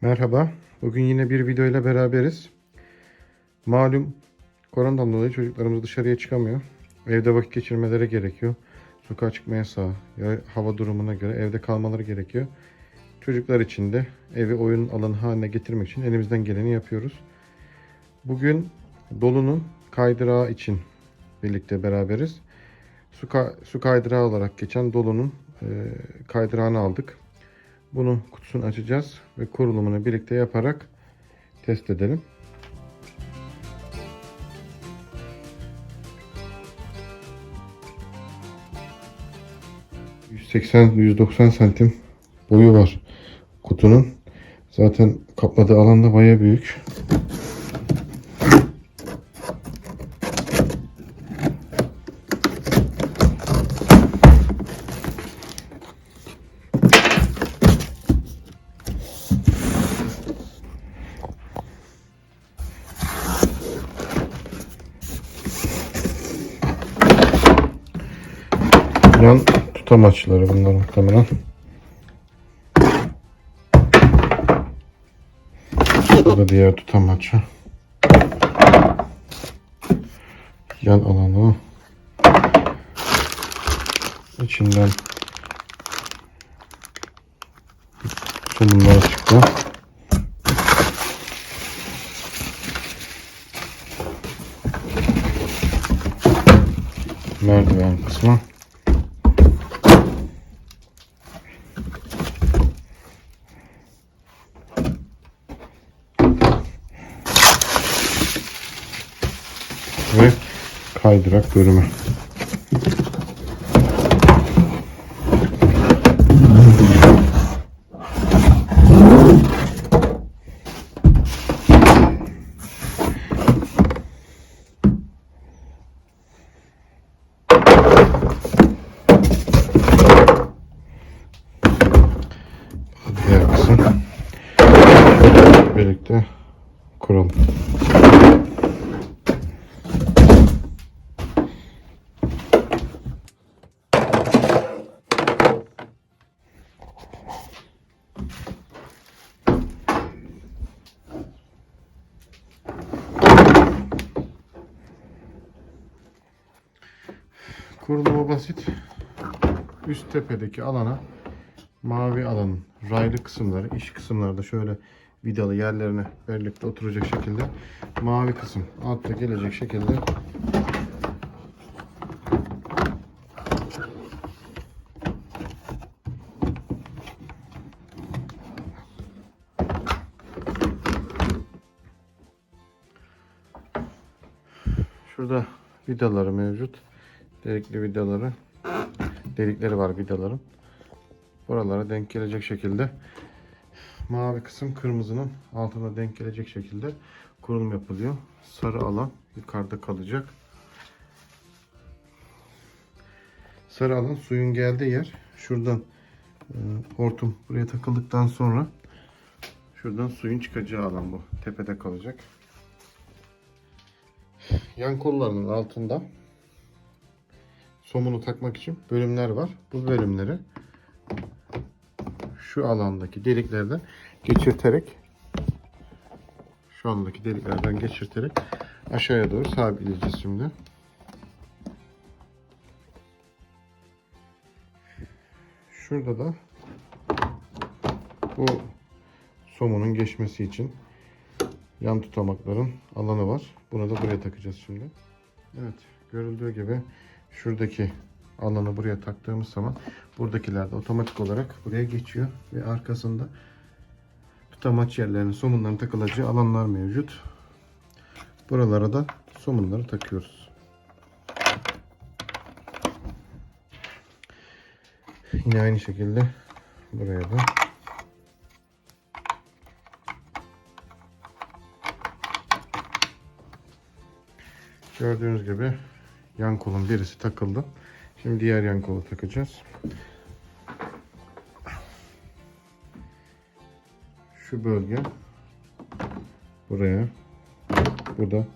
Merhaba. Bugün yine bir video ile beraberiz. Malum koronadan dolayı çocuklarımız dışarıya çıkamıyor. Evde vakit geçirmeleri gerekiyor. Sokağa çıkma yasağı, ya hava durumuna göre evde kalmaları gerekiyor. Çocuklar için de evi oyun alanı haline getirmek için elimizden geleni yapıyoruz. Bugün Dolu'nun kaydırağı için birlikte beraberiz. Su, ka- su kaydırağı olarak geçen Dolu'nun e, kaydırağını aldık. Bunu kutusunu açacağız ve kurulumunu birlikte yaparak test edelim. ...180-190 santim boyu var kutunun. Zaten kapladığı alan da baya büyük. Yan tutamaçları bunlar muhtemelen. Bu da diğer tutamaçı. Yan alanı. İçinden somunlar çıktı. Merdiven kısmı. ve kaydırak bölümü. Birlikte kuralım. Kurulumu basit. Üst tepedeki alana mavi alanın raylı kısımları, iç kısımları da şöyle vidalı yerlerine birlikte oturacak şekilde mavi kısım altta gelecek şekilde Şurada vidaları mevcut. Delikli vidaları. Delikleri var vidaların. Buralara denk gelecek şekilde mavi kısım kırmızının altına denk gelecek şekilde kurulum yapılıyor. Sarı alan yukarıda kalacak. Sarı alan suyun geldiği yer. Şuradan e, hortum buraya takıldıktan sonra şuradan suyun çıkacağı alan bu. Tepede kalacak. Yan kollarının altında somunu takmak için bölümler var. Bu bölümleri şu alandaki deliklerden geçirterek şu andaki deliklerden geçirterek aşağıya doğru sabitleyeceğiz şimdi. Şurada da bu somunun geçmesi için yan tutamakların alanı var. Bunu da buraya takacağız şimdi. Evet görüldüğü gibi şuradaki alanı buraya taktığımız zaman buradakiler de otomatik olarak buraya geçiyor ve arkasında tutamaç yerlerinin somunların takılacağı alanlar mevcut. Buralara da somunları takıyoruz. Yine aynı şekilde buraya da Gördüğünüz gibi yan kolun birisi takıldı. Şimdi diğer yan kolu takacağız. Şu bölge buraya burada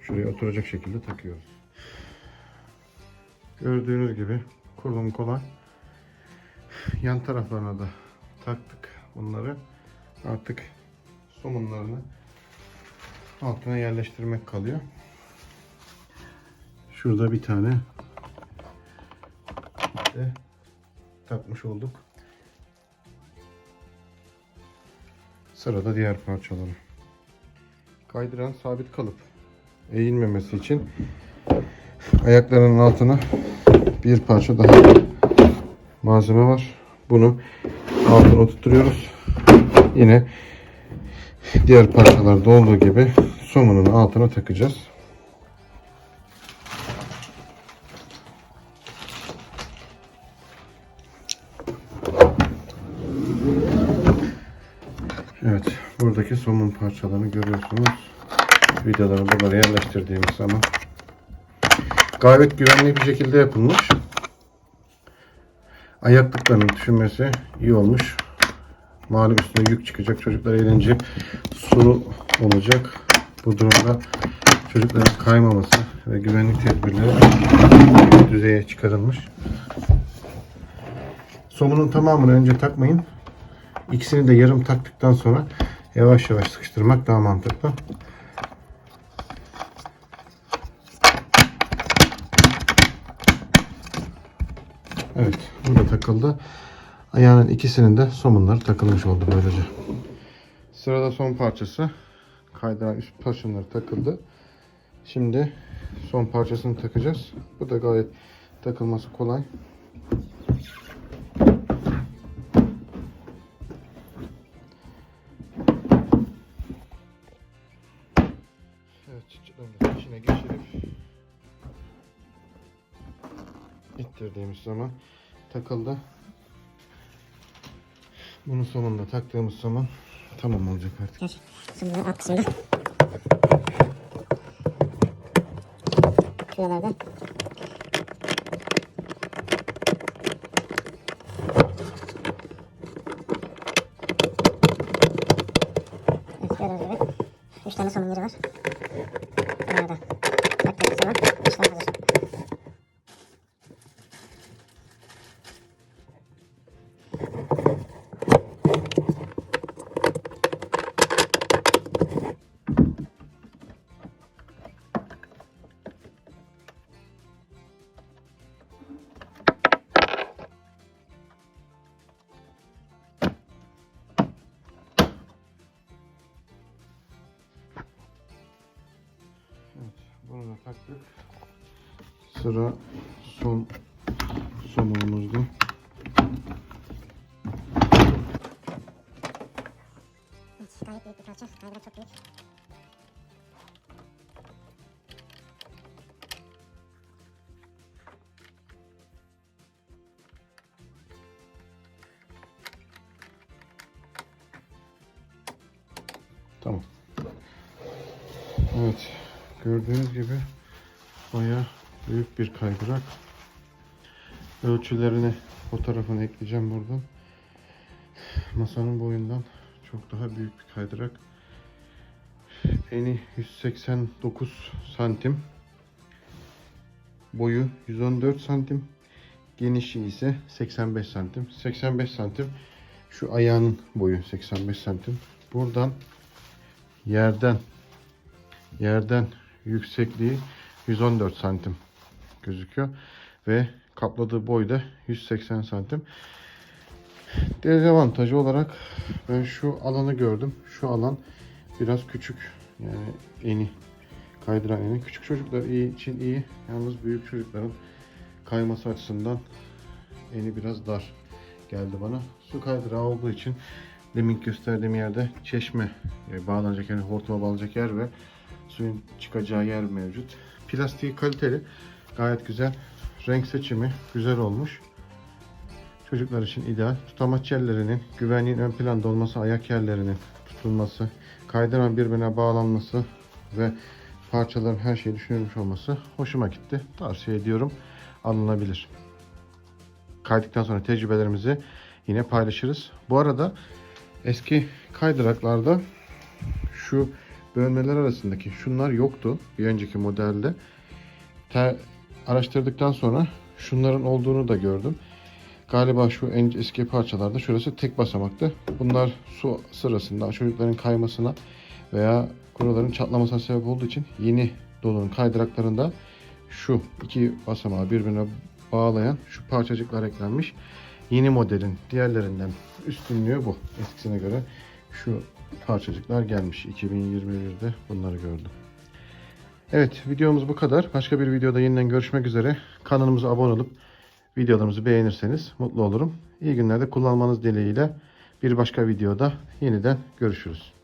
şuraya oturacak şekilde takıyoruz. Gördüğünüz gibi kurulum kolay. Yan taraflarına da taktık bunları. Artık somunlarını altına yerleştirmek kalıyor. Şurada bir tane de takmış olduk. Sırada diğer parçaları. Kaydıran sabit kalıp eğilmemesi için ayaklarının altına bir parça daha malzeme var. Bunu altına oturtuyoruz. Yine diğer parçalarda olduğu gibi somunun altına takacağız. Buradaki somun parçalarını görüyorsunuz. Vidaları buralara yerleştirdiğimiz zaman gayet güvenli bir şekilde yapılmış. Ayaklıklarının düşünmesi iyi olmuş. Malum üstüne yük çıkacak. Çocuklar eğlence su olacak. Bu durumda çocukların kaymaması ve güvenlik tedbirleri bir düzeye çıkarılmış. Somunun tamamını önce takmayın. İkisini de yarım taktıktan sonra yavaş yavaş sıkıştırmak daha mantıklı. Evet, burada takıldı. Ayağının ikisinin de somunları takılmış oldu böylece. Sırada son parçası. Kaydıran üst parçaları takıldı. Şimdi son parçasını takacağız. Bu da gayet takılması kolay. Zaman takıldı. Bunu sonunda taktığımız zaman tamam olacak artık. Gel. Şimdi alt kısmında. Şuralarda. Evet gördüğünüz gibi. Üç tane somun yeri var. Bunları da taktığımız zaman işlem hazır. Sıra son büyük. Tamam. Evet. Gördüğünüz gibi baya büyük bir kaydırak. Ölçülerini fotoğrafını ekleyeceğim buradan. Masanın boyundan çok daha büyük bir kaydırak. Eni 189 santim. Boyu 114 santim. Genişliği ise 85 santim. 85 santim. Şu ayağının boyu 85 santim. Buradan yerden yerden yüksekliği 114 santim gözüküyor ve kapladığı boy da 180 santim. Dezavantajı olarak ben şu alanı gördüm. Şu alan biraz küçük. Yani eni kaydıran eni. Küçük çocuklar iyi için iyi. Yalnız büyük çocukların kayması açısından eni biraz dar geldi bana. Su kaydırağı olduğu için demin gösterdiğim yerde çeşme e, bağlanacak yani hortuma bağlanacak yer ve suyun çıkacağı yer mevcut. Plastiği kaliteli. Gayet güzel. Renk seçimi güzel olmuş. Çocuklar için ideal. Tutamaç yerlerinin güvenliğin ön planda olması, ayak yerlerinin tutulması, kaydıran birbirine bağlanması ve parçaların her şeyi düşünülmüş olması hoşuma gitti. Tavsiye ediyorum. Alınabilir. Kaydıktan sonra tecrübelerimizi yine paylaşırız. Bu arada eski kaydıraklarda şu bölmeler arasındaki şunlar yoktu bir önceki modelde. Te- araştırdıktan sonra şunların olduğunu da gördüm. Galiba şu en eski parçalarda şurası tek basamaktı. Bunlar su sırasında çocukların kaymasına veya kuruların çatlamasına sebep olduğu için yeni dolunun kaydıraklarında şu iki basamağı birbirine bağlayan şu parçacıklar eklenmiş. Yeni modelin diğerlerinden üstünlüğü bu. Eskisine göre şu parçacıklar gelmiş. 2021'de bunları gördüm. Evet videomuz bu kadar. Başka bir videoda yeniden görüşmek üzere. Kanalımıza abone olup videolarımızı beğenirseniz mutlu olurum. İyi günlerde kullanmanız dileğiyle bir başka videoda yeniden görüşürüz.